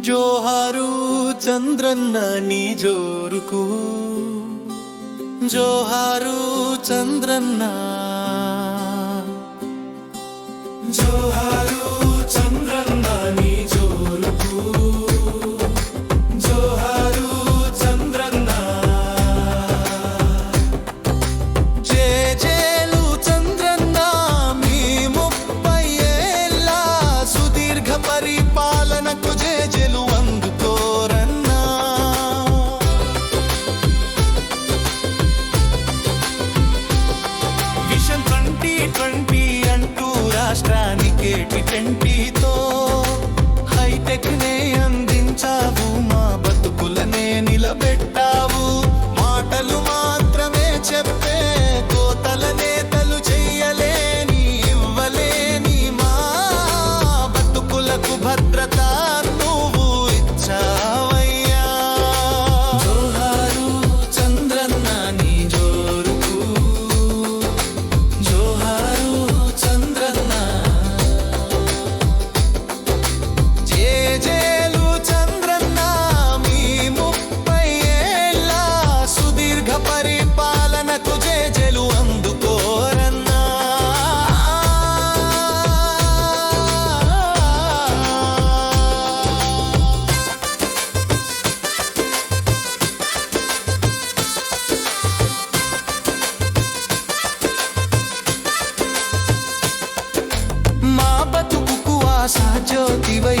జోహారు చంద్రన్న నీ జోరుకు. జోహారు చంద్రన్న. జోహారు చంద్రన్న నీ జోరుకు. జోహారు చంద్రన్న. జే జేలు చంద్రన్న మీ ముప్పై ఏళ్ళ సుదీర్ఘ పరిపాలనకు Quick and beat. ಜ್ಯೋತಿವೈ